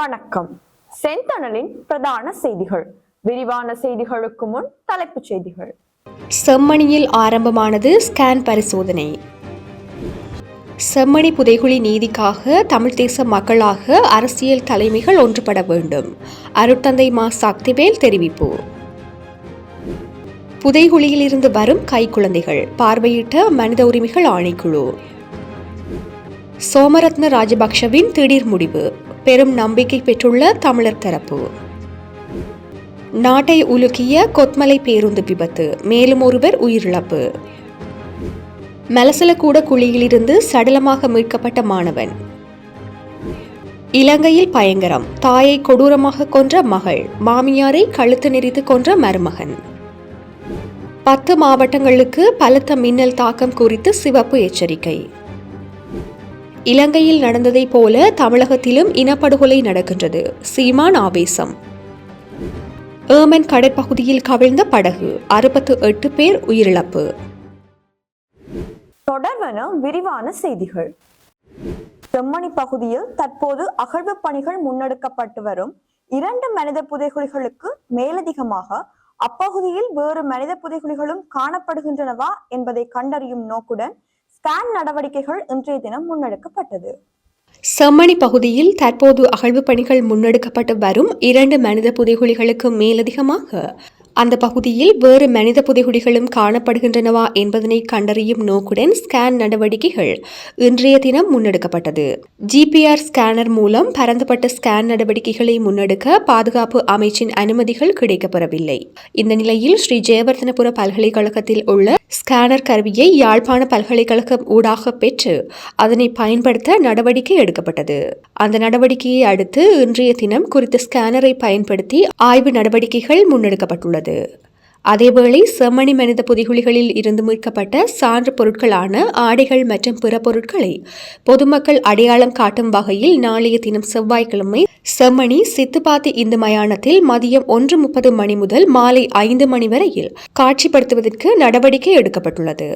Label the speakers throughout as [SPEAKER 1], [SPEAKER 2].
[SPEAKER 1] வணக்கம். செந்தணலின் பிரதான செய்திகள். விரிவான செய்திகளுக்கு முன் தலைப்புச் செய்திகள்.
[SPEAKER 2] செம்மணியில் ஆரம்பமானது ஸ்கேன் பரிசோதனை. செம்மணி புதைகுழி நீதிக்காக தமிழ் தேச மக்களாக அரசியல் தலைமைகள் ஒன்றுபட வேண்டும். அருட்தந்தை மா சக்திவேல் தெரிவிப்பு. புதைகுழியிலிருந்து வரும் கைக்குழந்தைகள் பார்வையிட்ட மனித உரிமைகள் ஆணைக்குழு. சோமரத்ன ராஜபக்ஷவின் திடீர் முடிவு. பெரும் நம்பிக்கை பெற்றுள்ள தமிழர் தரப்பு. நாட்டை உலுக்கிய கொத்மலை பேருந்து விபத்து மேலும் ஒருவர் உயிரிழப்பு. மலசலக்கூட குழியிலிருந்து சடலமாக மீட்கப்பட்ட மாணவன். இலங்கையில் பயங்கரம் தாயை கொடூரமாக கொன்ற மகள் மாமியாரை கழுத்து நெறித்து கொன்ற மருமகன். பத்து மாவட்டங்களுக்கு பலத்த மின்னல் தாக்கம் குறித்து சிவப்பு எச்சரிக்கை. இலங்கையில் நடந்ததைப் போல தமிழகத்திலும் இனப்படுகொலை நடக்கின்றது. சீமான் ஆவேசம். ஏமன் கடற்பகுதியில் கவிழ்ந்த படகு அறுபத்து எட்டு பேர் உயிரிழப்பு.
[SPEAKER 1] தொடர்வன விரிவான செய்திகள். செம்மணி பகுதியில் தற்போது அகழ்வு பணிகள் முன்னெடுக்கப்பட்டு வரும். இரண்டு மனித புதைகுழிகளுக்கு மேலதிகமாக அப்பகுதியில் வேறு மனித புதைகுழிகளும் காணப்படுகின்றனவா என்பதை கண்டறியும் நோக்குடன் ஸ்கேன் நடவடிக்கைகள் இன்றைய தினம் முன்னெடுக்கப்பட்டது.
[SPEAKER 2] செம்மணி பகுதியில் தற்போது அகழ்வு பணிகள் முன்னெடுக்கப்பட்டு வரும் இரண்டு மனித புதைகுழிகளுக்கு மேலதிகமாக. அந்த பகுதியில் வேறு மனித புதைகுழிகளும் காணப்படுகின்றனவா என்பதனை கண்டறியும் நோக்குடன் ஸ்கேன் நடவடிக்கைகள் இன்றைய தினம் முன்னெடுக்கப்பட்டது. ஜிபிஆர் ஸ்கேனர் மூலம் பரந்துபட்ட ஸ்கேன் நடவடிக்கைகளை முன்னெடுக்க பாதுகாப்பு அமைச்சின் அனுமதிகள் கிடைக்கப்பெறவில்லை. இந்த நிலையில் ஸ்ரீ ஜெயவர்தனபுர பல்கலைக்கழகத்தில் உள்ள ஸ்கேனர் கருவியை யாழ்ப்பாண பல்கலைக்கழகம் ஊடாக பெற்று அதனை பயன்படுத்த நடவடிக்கை எடுக்கப்பட்டது. அந்த நடவடிக்கையை அடுத்து இன்றைய தினம் குறித்த ஸ்கேனரை பயன்படுத்தி ஆய்வு நடவடிக்கைகள் முன்னெடுக்கப்பட்டுள்ளது. அதேவேளை செம்மணி மனித புதைகுழிகளில் இருந்து மீட்கப்பட்ட சான்று பொருட்களான ஆடைகள் மற்றும் பிற பொருட்களை பொதுமக்கள் அடையாளம் காட்டும் வகையில் நாளைய தினம் செவ்வாய்க்கிழமை செம்மணி சித்துப்பாத்தி இந்து மயானத்தில் மதியம் ஒன்று முப்பது மணி முதல் மாலை ஐந்து மணி வரையில் காட்சிப்படுத்துவதற்கு நடவடிக்கை எடுக்கப்பட்டுள்ளது.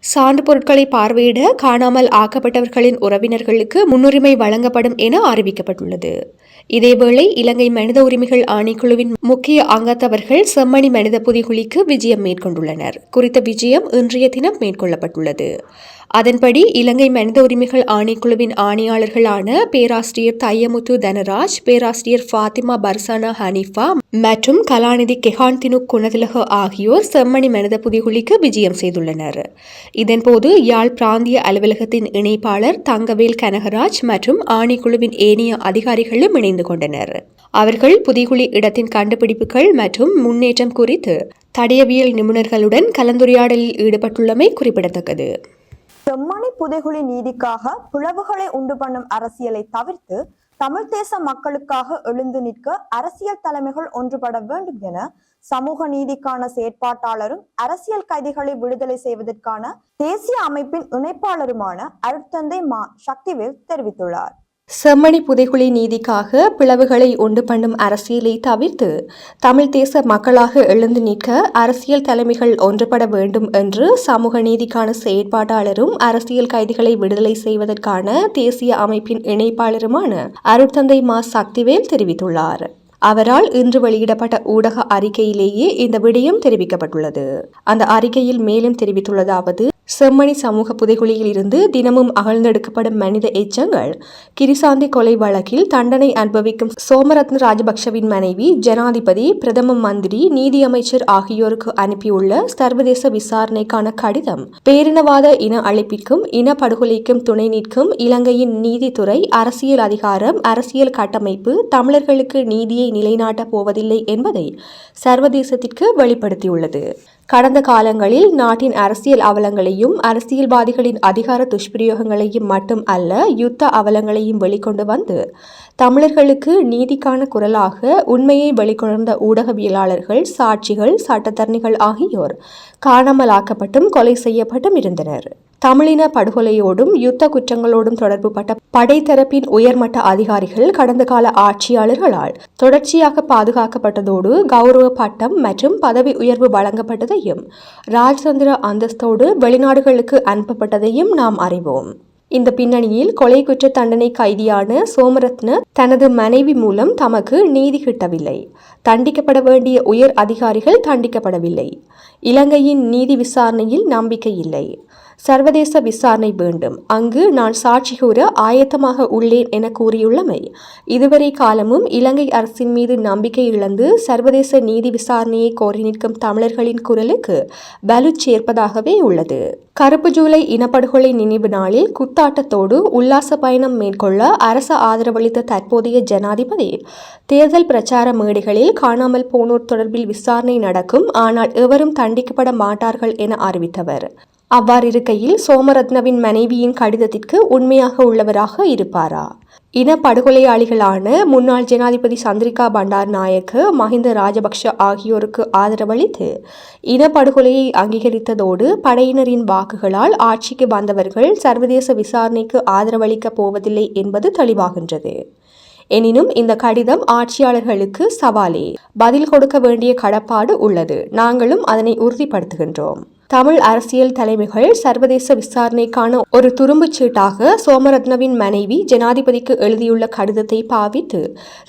[SPEAKER 2] சான்று பொருட்களை பார்வையிட காணாமல் ஆக்கப்பட்டவர்களின் உறவினர்களுக்கு முன்னுரிமை வழங்கப்படும் என அறிவிக்கப்பட்டுள்ளது. இதேவேளை இலங்கை மனித உரிமைகள் ஆணைக்குழுவின் முக்கிய அங்கத்தவர்கள் செம்மணி மனித புதிகுலிக்கு விஜயம் மேற்கொண்டுள்ளனர். குறித்த விஜயம் இன்றைய தினம் மேற்கொள்ளப்பட்டுள்ளது. அதன்படி இலங்கை மனித உரிமைகள் ஆணைக்குழுவின் ஆணையாளர்களான பேராசிரியர் தையமுத்து தனராஜ் பேராசிரியர் ஃபாத்திமா பர்சானா ஹனீஃபா மற்றும் கலாநிதி கெஹான் தினுக் குணதிலக ஆகியோர் செம்மணி மனித புதைகுழிக்கு விஜயம் செய்துள்ளனர். இதன்போது யாழ் பிராந்திய அலுவலகத்தின் இணைப்பாளர் தங்கவேல் கனகராஜ் மற்றும் ஆணைக்குழுவின் ஏனைய அதிகாரிகளும் இணைந்து கொண்டனர். அவர்கள் புதிகுழி இடத்தின் கண்டுபிடிப்புகள் மற்றும் முன்னேற்றம் குறித்து தடயவியல் நிபுணர்களுடன் கலந்துரையாடலில் ஈடுபட்டுள்ளமை குறிப்பிடத்தக்கது.
[SPEAKER 1] செம்மணி புதைகுழி நீதிக்காக பிளவுகளை உண்டு பண்ணும் அரசியலை தவிர்த்து தமிழ் தேச மக்களுக்காக எழுந்து நிற்க அரசியல் தலைமைகள் ஒன்றுபட வேண்டும் என சமூக நீதிக்கான செயற்பாட்டாளரும் அரசியல் கைதிகளை விடுதலை செய்வதற்கான தேசிய அமைப்பின் இணைப்பாளருமான அருட்தந்தை மா சக்திவேல் தெரிவித்துள்ளார்.
[SPEAKER 2] செம்மணி புதைகுழி நீதிக்காக பிளவுகளை உண்டு பண்ணும் அரசியலை தவிர்த்து தமிழ் தேச மக்களாக எழுந்து நிற்க அரசியல் தலைமைகள் ஒன்றுபட வேண்டும் என்று சமூக நீதிக்கான செயற்பாட்டாளரும் அரசியல் கைதிகளை விடுதலை செய்வதற்கான தேசிய அமைப்பின் இணைப்பாளருமான அருட்தந்தை மா சக்திவேல் தெரிவித்துள்ளார். அவரால் இன்று வெளியிடப்பட்ட ஊடக அறிக்கையிலேயே இந்த விடயம் தெரிவிக்கப்பட்டுள்ளது. அந்த அறிக்கையில் மேலும் தெரிவித்துள்ளதாவது செம்மணி சமூக புதைகுழியில் இருந்து தினமும் அகழ்ந்தெடுக்கப்படும் மனித எச்சங்கள் கிரிசாந்தி கொலை வழக்கில் தண்டனை அனுபவிக்கும் சோமரத்ன ராஜபக்ஷவின் மனைவி ஜனாதிபதி பிரதம மந்திரி நீதியமைச்சர் ஆகியோருக்கு அனுப்பியுள்ள சர்வதேச விசாரணைக்கான கடிதம் பேரினவாத இன அழிப்பிற்கும் இன படுகொலைக்கும் துணை நிற்கும் இலங்கையின் நீதித்துறை அரசியல் அதிகாரம் அரசியல் கட்டமைப்பு தமிழர்களுக்கு நீதியை நிலைநாட்டப் போவதில்லை என்பதை சர்வதேசத்திற்கு வெளிப்படுத்தியுள்ளது. கடந்த காலங்களில் நாட்டின் அரசியல் அவலங்களையும் அரசியல்வாதிகளின் அதிகார துஷ்பிரயோகங்களையும் மட்டும் அல்ல யுத்த அவலங்களையும் வெளிக்கொண்டு வந்து தமிழர்களுக்கு நீதிக்கான குரலாக உண்மையை வெளிக்கொணர்ந்த ஊடகவியலாளர்கள் சாட்சிகள் சட்டத்தரணிகள் ஆகியோர் காணாமலாக்கப்பட்டும் கொலை செய்யப்பட்டும் இருந்தனர். தமிழின படுகொலையோடும் யுத்த குற்றங்களோடும் தொடர்புபட்ட படைத்தரப்பின் உயர்மட்ட அதிகாரிகள் கடந்த கால ஆட்சியாளர்களால் தொடர்ச்சியாக பாதுகாக்கப்பட்டதோடு கௌரவ பட்டம் மற்றும் பதவி உயர்வு வழங்கப்பட்டதையும் ராஜதந்திர அந்தஸ்தோடு வெளிநாடுகளுக்கு அனுப்பப்பட்டதையும் நாம் அறிவோம். இந்த பின்னணியில் கொலை குற்ற தண்டனை கைதியான சோமரத்ன தனது மனைவி மூலம் தமக்கு நீதி கிட்டவில்லை. தண்டிக்கப்பட வேண்டிய உயர் அதிகாரிகள் தண்டிக்கப்படவில்லை. இலங்கையின் நீதி விசாரணையில் நம்பிக்கை இல்லை. சர்வதேச விசாரணை வேண்டும். அங்கு நான் சாட்சி கூற ஆயத்தமாக உள்ளேன் என கூறியுள்ளமை இதுவரை காலமும் இலங்கை அரசின் மீது நம்பிக்கை இழந்து சர்வதேச நீதி விசாரணையை கோரி நிற்கும் தமிழர்களின் குரலுக்கு வலு சேர்ப்பதாகவே உள்ளது. கருப்பு ஜூலை இனப்படுகொலை நினைவு நாளில் குத்தாட்டத்தோடு உல்லாச பயணம் மேற்கொள்ள அரசு ஆதரவளித்த தற்போதைய ஜனாதிபதி. தேர்தல் பிரச்சார மேடைகளில் காணாமல் போனோர் தொடர்பில் விசாரணை நடக்கும் ஆனால் எவரும் தண்டிக்கப்பட மாட்டார்கள் என அறிவித்தவர். அவ்வாறிருக்கையில் சோமரத்னவின் மனைவியின் கடிதத்திற்கு உண்மையாக உள்ளவராக இருப்பாரா? இன படுகொலையாளிகளான முன்னாள் ஜனாதிபதி சந்திரிகா பண்டார் நாயக்கு மஹிந்த ராஜபக்ஷ ஆகியோருக்கு ஆதரவளித்து இனப்படுகொலையை அங்கீகரித்ததோடு படையினரின் வாக்குகளால் ஆட்சிக்கு வந்தவர்கள் சர்வதேச விசாரணைக்கு ஆதரவளிக்கப் போவதில்லை என்பது தெளிவாகின்றது. எனினும் இந்த கடிதம் ஆட்சியாளர்களுக்கு சவாலே. பதில் கொடுக்க வேண்டிய கடப்பாடு உள்ளது. நாங்களும் அதனை உறுதிப்படுத்துகின்றோம். தமிழ் அரசியல் தலைமைகள் சர்வதேச விசாரணைக்கான ஒரு துரும்புச் சீட்டாக சோமரத்னவின் மனைவி ஜனாதிபதிக்கு எழுதியுள்ள கடிதத்தை பாவித்து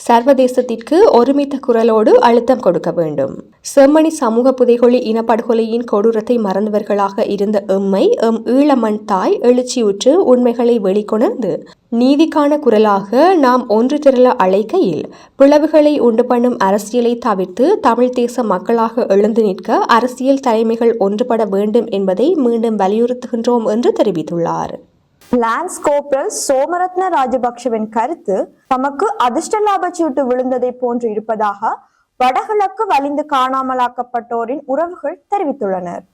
[SPEAKER 2] சர்வதேசத்திற்கு ஒருமித்த குரலோடு அழுத்தம் கொடுக்க வேண்டும். செம்மணி சமூக புதைகொலி இனப்படுகொலையின் கொடூரத்தை மறந்தவர்களாக இருந்த எம்மை எம் ஈழமண் தாய் எழுச்சியுற்று உண்மைகளை வெளிக்கொணர்ந்து நீதிக்கான குரலாக நாம் ஒன்று திரள அழைக்கையில் பிளவுகளை உண்டு பண்ணும் அரசியலை தவிர்த்து தமிழ் தேச மக்களாக எழுந்து நிற்க அரசியல் தலைமைகள் ஒன்றுபட வேண்டும் என்பதை மீண்டும் வலியுறுத்துகின்றோம் என்று தெரிவித்துள்ளார்.
[SPEAKER 1] லான்ஸ் கோப்ரல் சோமரத்ன ராஜபக்சவின் கருத்து தமக்கு அதிர்ஷ்ட லாபச்சீட்டு விழுந்ததை போன்று இருப்பதாக வடகிழக்கு வலிந்து காணாமலாக்கப்பட்டோரின் உறவுகள் தெரிவித்துள்ளனர்.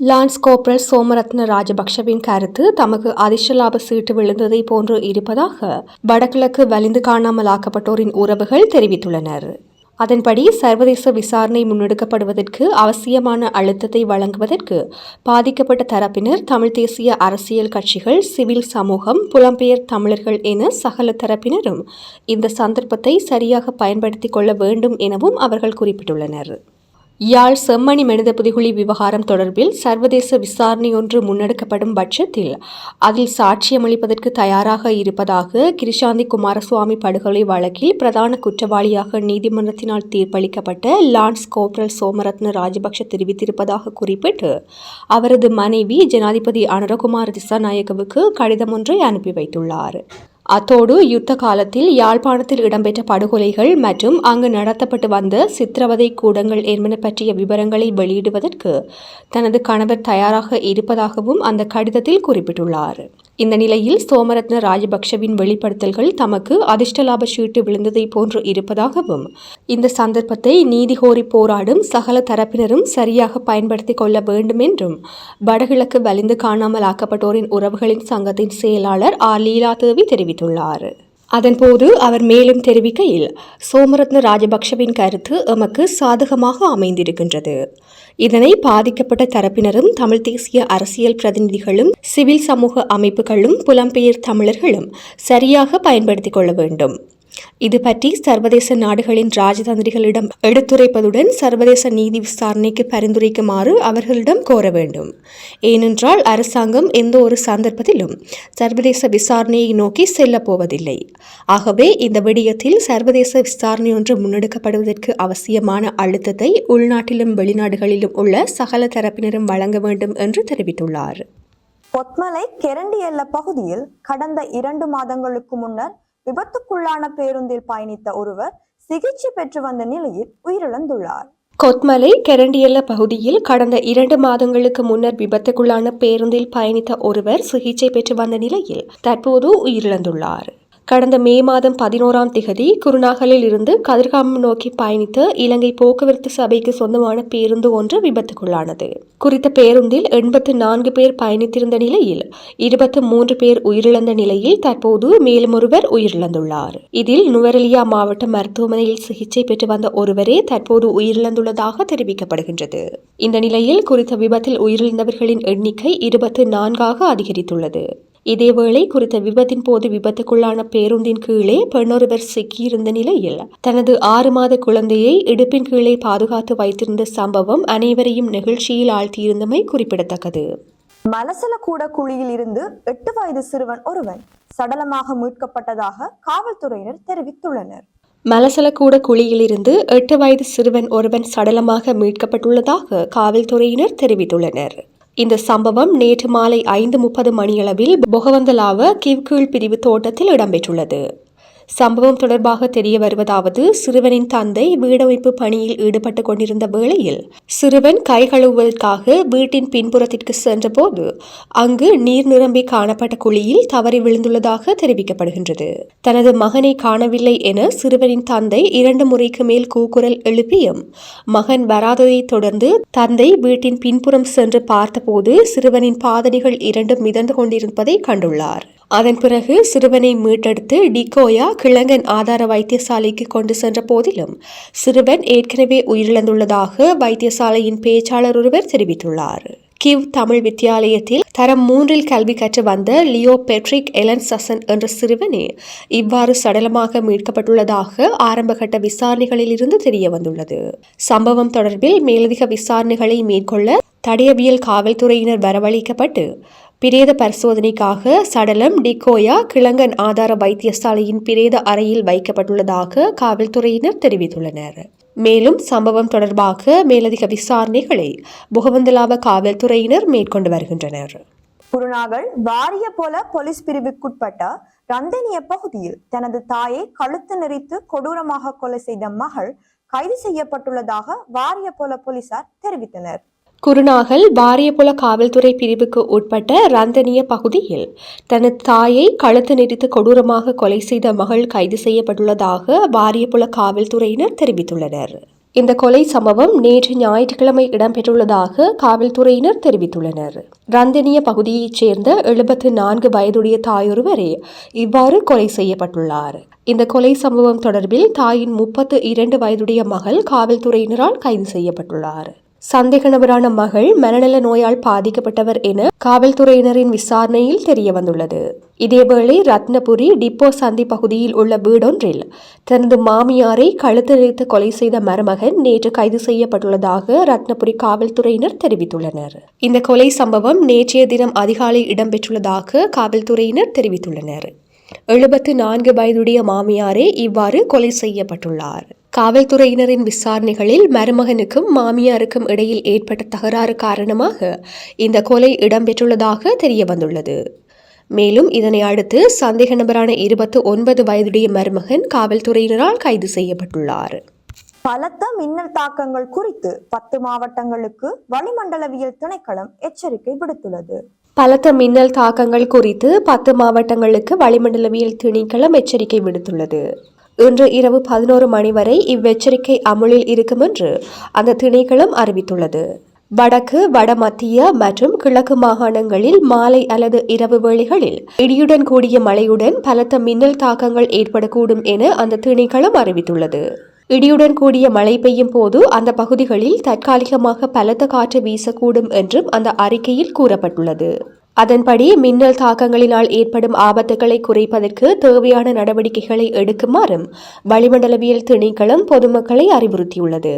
[SPEAKER 2] லான்ஸ் கோப்ரல் சோமரத்ன ராஜபக்ஷவின் கருத்து தமக்கு அதிர்ஷலாப சீட்டு விழுந்ததை போன்று இருப்பதாக வடகிழக்கு வலிந்து காணாமலாக்கப்பட்டோரின் உறவுகள் தெரிவித்துள்ளனர். அதன்படி சர்வதேச விசாரணை முன்னெடுக்கப்படுவதற்கு அவசியமான அழுத்தத்தை வழங்குவதற்கு பாதிக்கப்பட்ட தரப்பினர் தமிழ் தேசிய அரசியல் கட்சிகள் சிவில் சமூகம் புலம்பெயர் தமிழர்கள் என சகல தரப்பினரும் இந்த சந்தர்ப்பத்தை சரியாக பயன்படுத்திக் கொள்ள வேண்டும் எனவும் அவர்கள் குறிப்பிட்டுள்ளனர். யாழ் செம்மணி மனித புதிகுழி விவகாரம் தொடர்பில் சர்வதேச விசாரணை ஒன்று முன்னெடுக்கப்படும் பட்சத்தில் அதில் சாட்சியமளிப்பதற்கு தயாராக இருப்பதாக கிருஷாந்தி குமாரசுவாமி படுகொலை வழக்கில் பிரதான குற்றவாளியாக நீதிமன்றத்தினால் தீர்ப்பளிக்கப்பட்ட லான்ஸ் கோப்ரல் சோமரத்ன ராஜபக்ஷ தெரிவித்திருப்பதாக குறிப்பிட்டு அவரது மனைவி ஜனாதிபதி அனுரகுமார் திசாநாயகவுக்கு கடிதம் ஒன்றை அனுப்பி வைத்துள்ளார். அத்தோடு யுத்த காலத்தில் யாழ்ப்பாணத்தில் இடம்பெற்ற படுகொலைகள் மற்றும் அங்கு நடத்தப்பட்டு வந்த சித்திரவதை கூடங்கள் என்பன பற்றிய விவரங்களை வெளியிடுவதற்கு தனது கணவர் தயாராக இருப்பதாகவும் அந்த கடிதத்தில் குறிப்பிட்டுள்ளார். இந்த நிலையில் சோமரத்ன ராஜபக்ஷவின் வெளிப்படுத்தல்கள் தமக்கு அதிர்ஷ்ட லாப சீட்டு விழுந்ததை போன்று இருப்பதாகவும் இந்த சந்தர்ப்பத்தை நீதி கோரி போராடும் சகல தரப்பினரும் சரியாக பயன்படுத்திக் கொள்ள வேண்டும் என்றும் வடகிழக்கு வலிந்து காணாமல் ஆக்கப்பட்டோரின் உறவுகளின் சங்கத்தின் செயலாளர் ஆர் லீலா தேவி தெரிவித்துள்ளார். அதன்போது அவர் மேலும் தெரிவிக்கையில் சோமரத்ன ராஜபக்ஷவின் கருத்து எமக்கு சாதகமாக அமைந்திருக்கின்றது. இதனை பாதிக்கப்பட்ட தரப்பினரும் தமிழ் தேசிய அரசியல் பிரதிநிதிகளும் சிவில் சமூக அமைப்புகளும் புலம்பெயர் தமிழர்களும் சரியாக பயன்படுத்திக் கொள்ள வேண்டும். இது பற்றி சர்வதேச நாடுகளின் ராஜதந்திரிகளிடம் எடுத்துரைப்பதுடன் சர்வதேச நீதி விசாரணைக்கு பரிந்துரைக்குமாறு அவர்களிடம் கோர வேண்டும். ஏனென்றால் அரசாங்கம் எந்த ஒரு சந்தர்ப்பத்திலும் சர்வதேச விசாரணையை நோக்கி செல்லப் போவதில்லை. ஆகவே இந்த விடயத்தில் சர்வதேச விசாரணை ஒன்று முன்னெடுக்கப்படுவதற்கு அவசியமான அழுத்தத்தை உள்நாட்டிலும் வெளிநாடுகளிலும் உள்ள சகல தரப்பினரும் வழங்க வேண்டும் என்று தெரிவித்துள்ளார்.
[SPEAKER 1] பொத்மலை கெரண்டி எல்ல பகுதியில் கடந்த இரண்டு மாதங்களுக்கு முன்னர் விபத்துக்குள்ளான பேருந்தில் பயணித்த ஒருவர் சிகிச்சை பெற்று வந்த நிலையில் உயிரிழந்துள்ளார்.
[SPEAKER 2] கொத்மலை கெரண்டியல்ல பகுதியில் கடந்த இரண்டு மாதங்களுக்கு முன்னர் விபத்துக்குள்ளான பேருந்தில் பயணித்த ஒருவர் சிகிச்சை பெற்று வந்த நிலையில் தற்போது உயிரிழந்துள்ளார். கடந்த மே மாதம் பதினோராம் திகதி குருநாகலில் இருந்து கதிர்காமம் நோக்கி பயணித்த இலங்கை போக்குவரத்து சபைக்கு சொந்தமான பேருந்து ஒன்று விபத்துக்குள்ளானது. குறித்த பேருந்தில் எண்பத்து நான்கு பேர் பயணித்திருந்த நிலையில் இருபத்து மூன்று பேர் உயிரிழந்த நிலையில் தற்போது மேலும் ஒருவர் உயிரிழந்துள்ளார். இதில் நுவரெலியா மாவட்ட மருத்துவமனையில் சிகிச்சை பெற்று வந்த ஒருவரே தற்போது உயிரிழந்துள்ளதாக தெரிவிக்கப்படுகின்றது. இந்த நிலையில் குறித்த விபத்தில் உயிரிழந்தவர்களின் எண்ணிக்கை இருபத்து நான்காக அதிகரித்துள்ளது. இதேவேளை குறித்த விபத்தின் போது விபத்துக்குள்ளான பேருந்தின் கீழே பெண்ணொருவர் சிக்கியிருந்த நிலையில் தனது ஆறு மாத குழந்தையை இடுப்பின் கீழே பாதுகாத்து வைத்திருந்த சம்பவம் அனைவரையும் நெகிழ்ச்சியில் ஆழ்த்தியிருந்தமை குறிப்பிடத்தக்கது.
[SPEAKER 1] மலசலக்கூட குழியில் இருந்து எட்டு வயது சிறுவன் ஒருவன் சடலமாக மீட்கப்பட்டதாக காவல்துறையினர் தெரிவித்துள்ளனர்.
[SPEAKER 2] மலசலக்கூட குழியிலிருந்து எட்டு வயது சிறுவன் ஒருவன் சடலமாக மீட்கப்பட்டுள்ளதாக காவல்துறையினர் தெரிவித்துள்ளனர். இந்த சம்பவம் நேற்று மாலை ஐந்து முப்பது மணியளவில் பொகவந்தலாவ கிவ்கீழ் பிரிவு தோட்டத்தில் இடம்பெற்றுள்ளது. சம்பவம் தொடர்பாக தெரிய வருவதாவது சிறுவனின் தந்தை வீடமைப்பு பணியில் ஈடுபட்டு கொண்டிருந்த வேளையில் சிறுவன் கை கழுவுவதற்காக வீட்டின் பின்புறத்திற்கு சென்றபோது அங்கு நீர் நிரம்பி காணப்பட்ட குழியில் தவறி விழுந்துள்ளதாக தெரிவிக்கப்படுகின்றது. தனது மகனை காணவில்லை என சிறுவனின் தந்தை இரண்டு முறைக்கு மேல் கூக்குரல் எழுப்பியும் மகன் வராததைத் தொடர்ந்து தந்தை வீட்டின் பின்புறம் சென்று பார்த்தபோது சிறுவனின் பாதணிகள் இரண்டும் மிதந்து கொண்டிருப்பதை கண்டுள்ளார். அதன் பிறகு சிறுவனை மீட்டெடுத்து டிகோயா கிழங்கன் ஆதார வைத்தியசாலைக்கு கொண்டு சென்ற போதிலும் சிறுவன் ஏற்கனவே உயிரிழந்துள்ளதாக வைத்தியசாலையின் பேச்சாளர் ஒருவர் தெரிவித்துள்ளார். கிவ் தமிழ் வித்தியாலயத்தில் தரம் மூன்றில் கல்வி கற்று வந்த லியோ பெட்ரிக் எலன் சசன் என்ற சிறுவனே இவ்வாறு சடலமாக மீட்கப்பட்டுள்ளதாக ஆரம்பகட்ட விசாரணைகளில் இருந்து தெரிய வந்துள்ளது சம்பவம் தொடர்பில் மேலதிக விசாரணைகளை மேற்கொள்ள தடயவியல் காவல்துறையினர் வரவழைக்கப்பட்டு பிரேத பரிசோதனைக்காக சடலம் டிகோயா கிழங்கன் ஆதார வைத்தியசாலையின் பிரேத அறையில் வைக்கப்பட்டுள்ளதாக காவல்துறையினர் தெரிவித்துள்ளனர். மேலும் சம்பவம் தொடர்பாக மேலதிக விசாரணைகளை புகவந்தலாவ காவல்துறையினர் மேற்கொண்டு வருகின்றனர்.
[SPEAKER 1] குருநாகல் வாரிய போல போலீஸ் பிரிவுக்குட்பட்ட ரந்தனிய பகுதியில் தனது தாயை கழுத்து நெறித்து கொடூரமாக கொலை செய்த மகள் கைது செய்யப்பட்டுள்ளதாக வாரிய போல போலீசார் தெரிவித்தனர்.
[SPEAKER 2] குருநாகல் வாரியபுல காவல்துறை பிரிவுக்கு உட்பட்ட ரந்தனிய பகுதியில் தனது தாயை கழுத்து நெறித்து கொடூரமாக கொலை செய்த மகள் கைது செய்யப்பட்டுள்ளதாக வாரியபுல காவல்துறையினர் தெரிவித்துள்ளனர். இந்த கொலை சம்பவம் நேற்று ஞாயிற்றுக்கிழமை இடம்பெற்றுள்ளதாக காவல்துறையினர் தெரிவித்துள்ளனர். ரந்தனிய பகுதியைச் சேர்ந்த எழுபத்து நான்கு வயதுடைய தாயொருவரே இவ்வாறு கொலை செய்யப்பட்டுள்ளார். இந்த கொலை சம்பவம் தொடர்பில் தாயின் முப்பத்து இரண்டு வயதுடைய மகள் காவல்துறையினரால் கைது செய்யப்பட்டுள்ளார். சந்தேக நபரான மகள் மனநல நோயால் பாதிக்கப்பட்டவர் என காவல்துறையினரின் விசாரணையில் தெரிய வந்துள்ளது இதேவேளை ரத்னபுரி டிப்போ சந்தி பகுதியில் உள்ள வீடொன்றில் தனது மாமியாரை கழுத்து கொலை செய்த மருமகன் நேற்று கைது செய்யப்பட்டுள்ளதாக ரத்னபுரி காவல்துறையினர் தெரிவித்துள்ளனர். இந்த கொலை சம்பவம் நேற்றைய தினம் அதிகாலை இடம்பெற்றுள்ளதாக காவல்துறையினர் தெரிவித்துள்ளனர். எழுபத்து நான்கு வயதுடைய மாமியாரே இவ்வாறு கொலை செய்யப்பட்டுள்ளார். காவல்துறையினரின் விசாரணைகளில் மருமகனுக்கும் மாமியாருக்கும் இடையில் ஏற்பட்ட தகராறு காரணமாக இந்த கொலை இடம்பெற்றுள்ளதாக தெரிய வந்துள்ளது. மேலும் இதனை அடுத்து சந்தேக நபரான இருபத்து ஒன்பது வயதுடைய மருமகன் காவல்துறையினரால் கைது செய்யப்பட்டுள்ளார்.
[SPEAKER 1] பலத்த மின்னல் தாக்கங்கள் குறித்து பத்து மாவட்டங்களுக்கு வளிமண்டலவியல் திணைக்களம் எச்சரிக்கை விடுத்துள்ளது.
[SPEAKER 2] பலத்த மின்னல் தாக்கங்கள் குறித்து பத்து மாவட்டங்களுக்கு வளிமண்டலவியல் திணைக்களம் எச்சரிக்கை விடுத்துள்ளது. இன்று இரவு பதினோரு மணி வரை இவ்வெச்சரிக்கை அமுலில் இருக்கும் என்று அந்த திணைக்களம் அறிவித்துள்ளது. வடக்கு வடமத்திய மற்றும் கிழக்கு மாகாணங்களில் மாலை அல்லது இரவு வேளைகளில் இடியுடன் கூடிய மழையுடன் பலத்த மின்னல் தாக்கங்கள் ஏற்படக்கூடும் என அந்த திணைக்களம் அறிவித்துள்ளது. இடியுடன் கூடிய மழை பெய்யும் போது அந்த பகுதிகளில் தற்காலிகமாக பலத்த காற்று வீசக்கூடும் என்றும் அந்த அறிக்கையில் கூறப்பட்டுள்ளது. அதன்படி மின்னல் தாக்கங்களினால் ஏற்படும் ஆபத்துகளை குறைப்பதற்கு தேவையான நடவடிக்கைகளை எடுக்குமாறும் வளிமண்டலவியல் திணைக்களம் பொதுமக்களை அறிவுறுத்தியுள்ளது.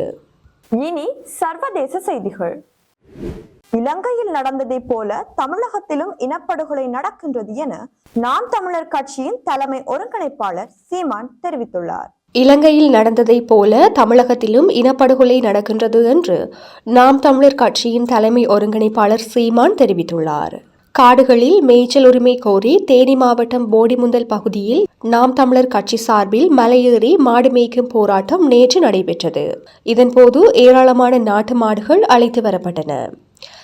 [SPEAKER 1] இனி சர்வதேச செய்திகள். இலங்கையில் நடந்ததைப் போல தமிழகத்திலும் இனப்படுகொலை நடக்கின்றது என நாம் தமிழர் கட்சியின் தலைமை ஒருங்கிணைப்பாளர் சீமான் தெரிவித்துள்ளார்.
[SPEAKER 2] இலங்கையில் நடந்ததைப் போல தமிழகத்திலும் இனப்படுகொலை நடக்கின்றது என்று நாம் தமிழர் கட்சியின் தலைமை ஒருங்கிணைப்பாளர் சீமான் தெரிவித்துள்ளார். காடுகளில் மேய்ச்சல் உரிமை கோரி தேனி மாவட்டம் போடிமுந்தல் பகுதியில் நாம் தமிழர் கட்சி சார்பில் மலையேறி மாடு மேய்க்கும் போராட்டம் நேற்று நடைபெற்றது. இதன்போது ஏராளமான நாட்டு மாடுகள் அழைத்து வரப்பட்டன.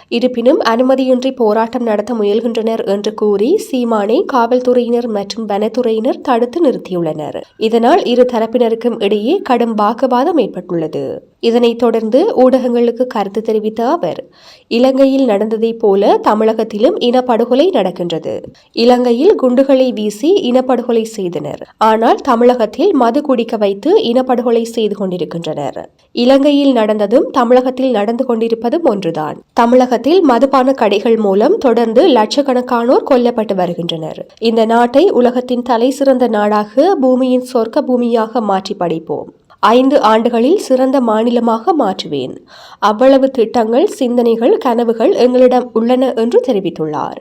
[SPEAKER 2] இருப்பினும் அனுமதியின்றி போராட்டம் நடத்த முயல்கின்றனர் என்று கூறி சீமானை காவல்துறையினர் மற்றும் வனத்துறையினர் தடுத்து நிறுத்தியுள்ளனர். இதனால் இரு தரப்பினருக்கும் இடையே கடும் வாக்குவாதம் ஏற்பட்டுள்ளது. இதனைத் தொடர்ந்து ஊடகங்களுக்கு கருத்து தெரிவித்த அவர் இலங்கையில் நடந்ததைப் போல தமிழகத்திலும் இனப்படுகொலை நடக்கின்றது. இலங்கையில் குண்டுகளை வீசி இனப்படுகொலை செய்தனர். ஆனால் தமிழகத்தில் மது குடிக்க வைத்து இனப்படுகொலை செய்து கொண்டிருக்கின்றனர். இலங்கையில் நடந்ததும் தமிழகத்தில் நடந்து கொண்டிருப்பதும் ஒன்றுதான். தமிழகத்தில் மதுபான கடைகள் மூலம் தொடர்ந்து லட்சக்கணக்கானோர் கொல்லப்பட்டு வருகின்றனர். இந்த நாட்டை உலகத்தின் தலை சிறந்த நாடாக பூமியின் சொர்க்க பூமியாக மாற்றி படைப்போம். ஐந்து ஆண்டுகளில் சிறந்த மாநிலமாக மாற்றுவேன். அவ்வளவு திட்டங்கள் சிந்தனைகள் கனவுகள் எங்களிடம் உள்ளன என்று தெரிவித்துள்ளார்.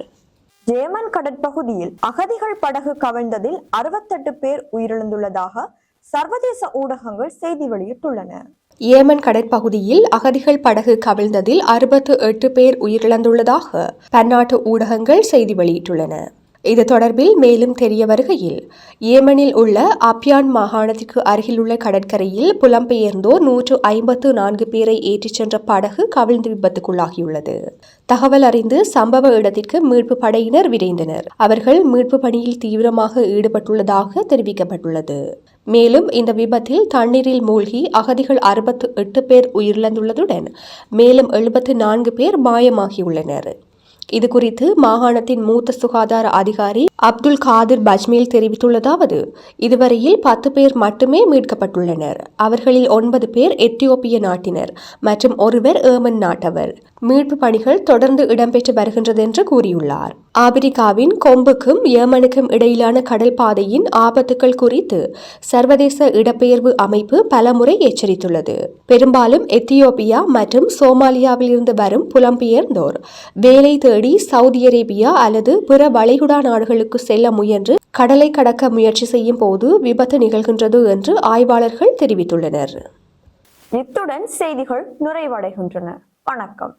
[SPEAKER 1] ஜேமன் கடற்பகுதியில் அகதிகள் படகு கவிழ்ந்ததில் அறுபத்தெட்டு பேர் உயிரிழந்துள்ளதாக சர்வதேச ஊடகங்கள் செய்தி வெளியிட்டுள்ளன.
[SPEAKER 2] ஏமன் கடற்பகுதியில் அகதிகள் படகு கவிழ்ந்ததில் அறுபத்து எட்டு பேர் உயிரிழந்துள்ளதாக பன்னாட்டு ஊடகங்கள் செய்தி வெளியிட்டுள்ளன. இது தொடர்பில் மேலும் தெரிய வருகையில் ஏமனில் உள்ள அப்யான் மாகாணத்திற்கு அருகிலுள்ள கடற்கரையில் புலம்பெயர்ந்தோர் நூற்று ஐம்பத்து நான்கு பேரை ஏற்றிச் சென்ற படகு கவிழ்ந்து விபத்துக்குள்ளாகியுள்ளது. தகவல் அறிந்து சம்பவ இடத்திற்கு மீட்பு படையினர் விரைந்தனர். அவர்கள் மீட்பு பணியில் தீவிரமாக ஈடுபட்டுள்ளதாக தெரிவிக்கப்பட்டுள்ளது. மேலும் இந்த விபத்தில் தண்ணீரில் மூழ்கி அகதிகள் அறுபத்து எட்டு பேர் உயிரிழந்துள்ளதுடன் மேலும் எழுபத்து நான்கு பேர் மாயமாகியுள்ளனர். இது குறித்து மாகாணத்தின் மூத்த சுகாதார அதிகாரி அப்துல் காதிர் பஜ்மீல் தெரிவித்துள்ளதாவது இதுவரையில் பத்து பேர் மட்டுமே மீட்கப்பட்டுள்ளனர். அவர்களில் ஒன்பது பேர் எத்தியோப்பிய நாட்டினர் மற்றும் ஒருவர் ஏமன் நாட்டவர். மீட்பு பணிகள் தொடர்ந்து இடம்பெற்று வருகின்றது என்று கூறியுள்ளார். ஆபிரிக்காவின் கொம்புக்கும் ஏமனுக்கும் இடையிலான கடல் பாதையின் ஆபத்துக்கள் குறித்து சர்வதேச இடப்பெயர்வு அமைப்பு பலமுறை எச்சரித்துள்ளது. பெரும்பாலும் எத்தியோப்பியா மற்றும் சோமாலியாவில் இருந்து வரும் புலம்பெயர்ந்தோர் வேலை தேடி சவுதி அரேபியா அல்லது பிற வளைகுடா நாடுகளுக்கு செல்ல முயன்று கடலை கடக்க முயற்சி செய்யும் போது விபத்து நிகழ்கின்றது என்று ஆய்வாளர்கள் தெரிவித்துள்ளனர்.
[SPEAKER 1] இத்துடன் செய்திகள் நிறைவடைகின்றன. வணக்கம்.